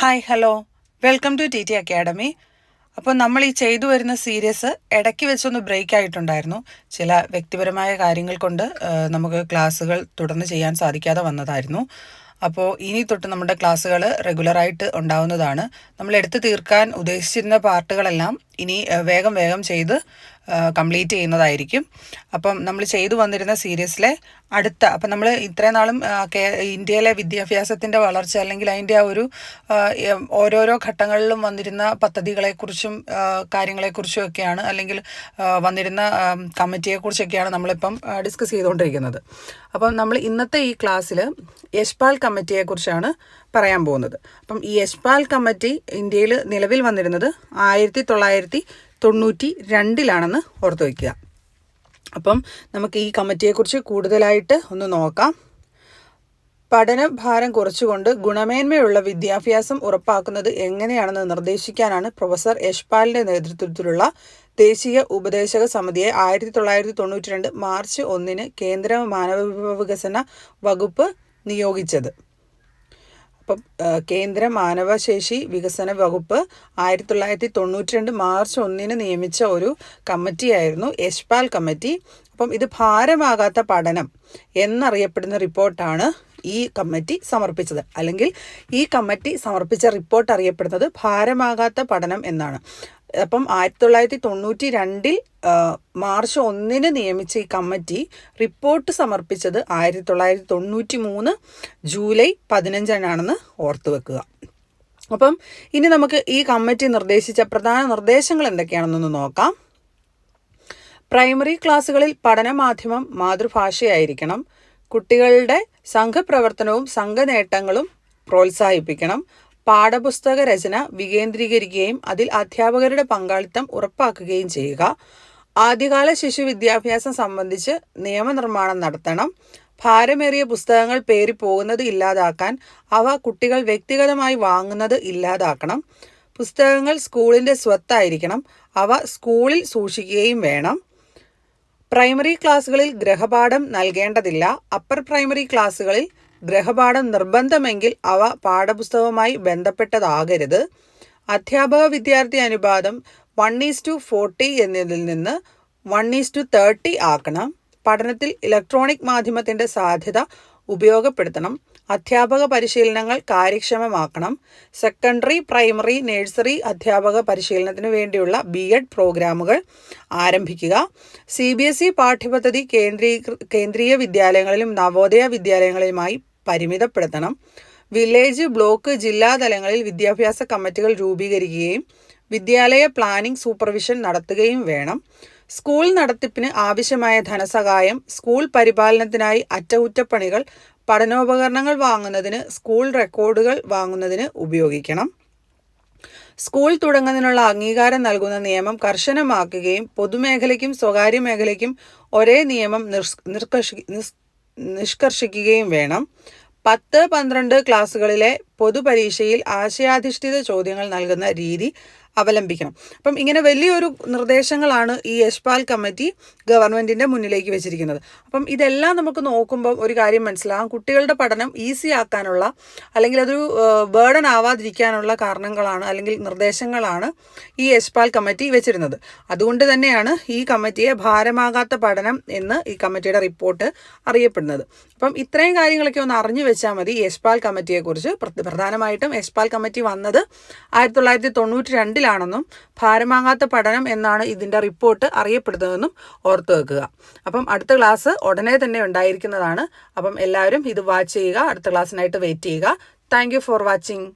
Hi hello welcome to T T academy അപ്പോൾ നമ്മൾ ഈ ചെയ്തു വരുന്ന സീരീസ് ഇടയ്ക്ക് വെച്ചൊന്ന് ബ്രേക്ക് ആയിട്ടുണ്ടായിരുന്നു. ചില വ്യക്തിപരമായ കാര്യങ്ങൾ കൊണ്ട് നമുക്ക് ക്ലാസ്സുകൾ തുടർന്ന് ചെയ്യാൻ സാധിക്കാതെ വന്നതായിരുന്നു. അപ്പോൾ ഇനി തൊട്ട് നമ്മുടെ ക്ലാസ്സുകൾ റെഗുലറായിട്ട് ഉണ്ടാവുന്നതാണ്. നമ്മൾ എടുത്തു തീർക്കാൻ ഉദ്ദേശിച്ചിരുന്ന പാർട്ടുകളെല്ലാം ഇനി വേഗം വേഗം ചെയ്ത് കംപ്ലീറ്റ് ചെയ്യുന്നതായിരിക്കും. അപ്പം നമ്മൾ ചെയ്തു വന്നിരുന്ന സീരീസിലെ അടുത്ത അപ്പം നമ്മൾ ഇത്രയും നാളും ഇന്ത്യയിലെ വിദ്യാഭ്യാസത്തിന്റെ വളർച്ച അല്ലെങ്കിൽ അതിന്റെ ആ ഒരു ഓരോരോ ഘട്ടങ്ങളിലും വന്നിരുന്ന പദ്ധതികളെക്കുറിച്ചും കാര്യങ്ങളെക്കുറിച്ചും ഒക്കെയാണ് അല്ലെങ്കിൽ വന്നിരുന്ന കമ്മിറ്റിയെക്കുറിച്ചൊക്കെയാണ് നമ്മളിപ്പം ഡിസ്കസ് ചെയ്തുകൊണ്ടിരിക്കുന്നത്. അപ്പം നമ്മൾ ഇന്നത്തെ ഈ ക്ലാസ്സിൽ യശ്പാൽ കമ്മിറ്റിയെക്കുറിച്ചാണ് പറയാൻ പോകുന്നത്. അപ്പം ഈ യശ്പാൽ കമ്മിറ്റി ഇന്ത്യയിൽ നിലവിൽ വന്നിരുന്നത് ആയിരത്തി തൊള്ളായിരത്തി തൊണ്ണൂറ്റി രണ്ടിലാണെന്ന് ഓർത്ത് വയ്ക്കുക അപ്പം നമുക്ക് ഈ കമ്മിറ്റിയെക്കുറിച്ച് കൂടുതലായിട്ട് ഒന്ന് നോക്കാം. പഠനഭാരം കുറച്ചുകൊണ്ട് ഗുണമേന്മയുള്ള വിദ്യാഭ്യാസം ഉറപ്പാക്കുന്നത് എങ്ങനെയാണെന്ന് നിർദ്ദേശിക്കാനാണ് പ്രൊഫസർ യശ്പാലിന്റെ നേതൃത്വത്തിലുള്ള ദേശീയ ഉപദേശക സമിതിയെ ആയിരത്തി തൊള്ളായിരത്തി തൊണ്ണൂറ്റി രണ്ട് മാർച്ച് ഒന്നിന് കേന്ദ്ര മാനവ വികസന വകുപ്പ് നിയോഗിച്ചത്. അപ്പം കേന്ദ്ര മാനവശേഷി വികസന വകുപ്പ് ആയിരത്തി തൊള്ളായിരത്തി തൊണ്ണൂറ്റി രണ്ട് മാർച്ച് ഒന്നിന് നിയമിച്ച ഒരു കമ്മിറ്റിയായിരുന്നു യശ്പാൽ കമ്മിറ്റി. അപ്പം ഇത് ഭാരമാകാത്ത പഠനം എന്നറിയപ്പെടുന്ന റിപ്പോർട്ടാണ് ഈ കമ്മിറ്റി സമർപ്പിച്ചത്. അല്ലെങ്കിൽ ഈ കമ്മിറ്റി സമർപ്പിച്ച റിപ്പോർട്ട് അറിയപ്പെടുന്നത് ഭാരമാകാത്ത പഠനം എന്നാണ്. അപ്പം ആയിരത്തി തൊള്ളായിരത്തി തൊണ്ണൂറ്റി രണ്ടിൽ മാർച്ച് ഒന്നിന് നിയമിച്ച ഈ കമ്മിറ്റി റിപ്പോർട്ട് സമർപ്പിച്ചത് ആയിരത്തി തൊള്ളായിരത്തി തൊണ്ണൂറ്റി മൂന്ന് ജൂലൈ പതിനഞ്ചിനാണെന്ന് ഓർത്തു വെക്കുക. അപ്പം ഇനി നമുക്ക് ഈ കമ്മിറ്റി നിർദ്ദേശിച്ച പ്രധാന നിർദ്ദേശങ്ങൾ എന്തൊക്കെയാണെന്നൊന്ന് നോക്കാം. പ്രൈമറി ക്ലാസ്സുകളിൽ പഠനമാധ്യമം മാതൃഭാഷയായിരിക്കണം. കുട്ടികളുടെ സംഘപ്രവർത്തനവും സംഘനേട്ടങ്ങളും പ്രോത്സാഹിപ്പിക്കണം. പാഠപുസ്തക രചന വികേന്ദ്രീകരിക്കുകയും അതിൽ അധ്യാപകരുടെ പങ്കാളിത്തം ഉറപ്പാക്കുകയും ചെയ്യുക. ആദ്യകാല ശിശു വിദ്യാഭ്യാസം സംബന്ധിച്ച് നിയമനിർമ്മാണം നടത്തണം. ഭാരമേറിയ പുസ്തകങ്ങൾ പേറി പോകുന്നത് ഇല്ലാതാക്കാൻ അവ കുട്ടികൾ വ്യക്തിഗതമായി വാങ്ങുന്നത് ഇല്ലാതാക്കണം. പുസ്തകങ്ങൾ സ്കൂളിന്റെ സ്വത്തായിരിക്കണം. അവ സ്കൂളിൽ സൂക്ഷിക്കുകയും വേണം. പ്രൈമറി ക്ലാസ്സുകളിൽ ഗ്രഹപാഠം നൽകേണ്ടതില്ല. അപ്പർ പ്രൈമറി ക്ലാസ്സുകളിൽ ഗ്രഹപാഠം നിർബന്ധമെങ്കിൽ അവ പാഠപുസ്തകവുമായി ബന്ധപ്പെട്ടതാകരുത്. അധ്യാപക വിദ്യാർത്ഥി അനുപാതം വൺ ഈസ് ടു ഫോർട്ടി എന്നതിൽ നിന്ന് വൺ ഈസ് ടു തേർട്ടി ആക്കണം. പഠനത്തിൽ ഇലക്ട്രോണിക് മാധ്യമത്തിന്റെ സാധ്യത ഉപയോഗപ്പെടുത്തണം. അധ്യാപക പരിശീലനങ്ങൾ കാര്യക്ഷമമാക്കണം. സെക്കൻഡറി പ്രൈമറി നഴ്സറി അധ്യാപക പരിശീലനത്തിന് വേണ്ടിയുള്ള ബി എഡ് പ്രോഗ്രാമുകൾ ആരംഭിക്കുക. സി ബി എസ് ഇ പാഠ്യപദ്ധതി കേന്ദ്രീ കേന്ദ്രീയ വിദ്യാലയങ്ങളിലും നവോദയ വിദ്യാലയങ്ങളിലുമായി പരിമിതപ്പെടുത്തണം. വില്ലേജ് ബ്ലോക്ക് ജില്ലാ തലങ്ങളിൽ വിദ്യാഭ്യാസ കമ്മിറ്റികൾ രൂപീകരിക്കുകയും വിദ്യാലയ പ്ലാനിംഗ് സൂപ്പർവിഷൻ നടത്തുകയും വേണം. സ്കൂൾ നടത്തിപ്പിന് ആവശ്യമായ ധനസഹായം സ്കൂൾ പരിപാലനത്തിനായി അറ്റകുറ്റപ്പണികൾ പഠനോപകരണങ്ങൾ വാങ്ങുന്നതിന് സ്കൂൾ റെക്കോർഡുകൾ വാങ്ങുന്നതിന് ഉപയോഗിക്കണം. സ്കൂൾ തുടങ്ങുന്നതിനുള്ള അംഗീകാരം നൽകുന്ന നിയമം കർശനമാക്കുകയും പൊതുമേഖലയ്ക്കും സ്വകാര്യ മേഖലയ്ക്കും ഒരേ നിയമം നിസ് നിഷ്കർഷിക്കുകയും വേണം. പത്ത് പന്ത്രണ്ട് ക്ലാസ്സുകളിലെ പൊതുപരീക്ഷയിൽ ആശയാധിഷ്ഠിത ചോദ്യങ്ങൾ നൽകുന്ന രീതി അവലംബിക്കണം. അപ്പം ഇങ്ങനെ വലിയൊരു നിർദ്ദേശങ്ങളാണ് ഈ യശ്പാൽ കമ്മിറ്റി ഗവൺമെന്റിന്റെ മുന്നിലേക്ക് വെച്ചിരിക്കുന്നത്. അപ്പം ഇതെല്ലാം നമുക്ക് നോക്കുമ്പോൾ ഒരു കാര്യം മനസ്സിലാകും കുട്ടികളുടെ പഠനം ഈസി ആക്കാനുള്ള അല്ലെങ്കിൽ അതൊരു ബേർഡൻ ആവാതിരിക്കാനുള്ള കാരണങ്ങളാണ് അല്ലെങ്കിൽ നിർദ്ദേശങ്ങളാണ് ഈ യശ്പാൽ കമ്മിറ്റി വെച്ചിരുന്നത്. അതുകൊണ്ട് തന്നെയാണ് ഈ കമ്മിറ്റിയെ ഭാരമാകാത്ത പഠനം എന്ന് ഈ കമ്മിറ്റിയുടെ റിപ്പോർട്ട് അറിയപ്പെടുന്നത്. അപ്പം ഇത്രയും കാര്യങ്ങളൊക്കെ ഒന്ന് അറിഞ്ഞു വെച്ചാൽ മതി യശ്പാൽ കമ്മിറ്റിയെക്കുറിച്ച്. പ്ര- പ്രധാനമായിട്ടും യശ്പാൽ കമ്മിറ്റി വന്നത് ആയിരത്തി തൊള്ളായിരത്തി തൊണ്ണൂറ്റി രണ്ടിലാണെന്നും ഭാരമാകാത്ത പഠനം എന്നാണ് ഇതിന്റെ റിപ്പോർട്ട് അറിയപ്പെടുന്നതെന്നും ഓർത്തു വെക്കുക. അപ്പം അടുത്ത ക്ലാസ് ഉടനെ തന്നെ ഉണ്ടായിരിക്കുന്നതാണ്. അപ്പം എല്ലാവരും ഇത് വാച്ച് ചെയ്യുക. അടുത്ത ക്ലാസ്സിനായിട്ട് വെയിറ്റ് ചെയ്യുക. Thank for watching